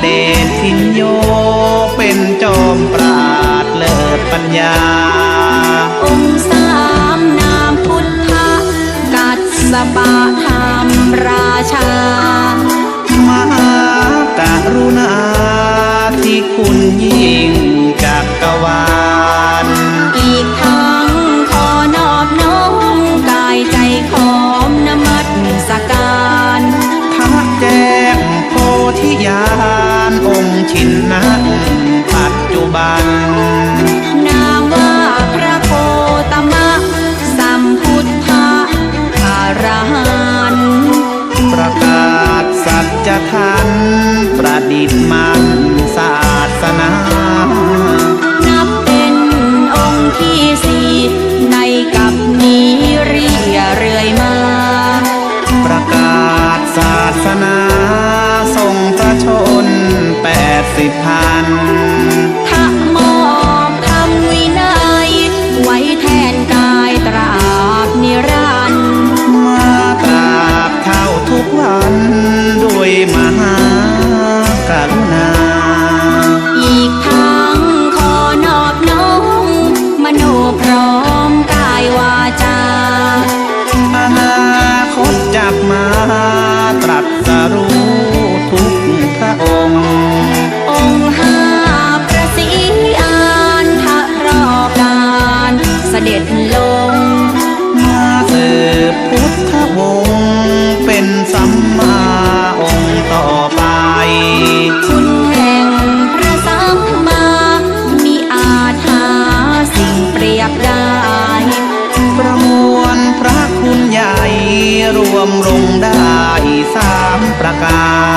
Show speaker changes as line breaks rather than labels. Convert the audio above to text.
เดชทินโยเป็นจอมปราดเลิศปัญญา
องค์สามนามพุทธกัสสปะธรรมราชา
มหากรุณาที่คุณยิ่งจักกวาล จธรรมประดิษฐ์มันศาสนา
นับเป็นองค์ที่สี่ในกับนี้เรียเรื่อยมา
ประกาศศาสนาทรงพระชนแปดสิบพัน วมลงได้สามประการ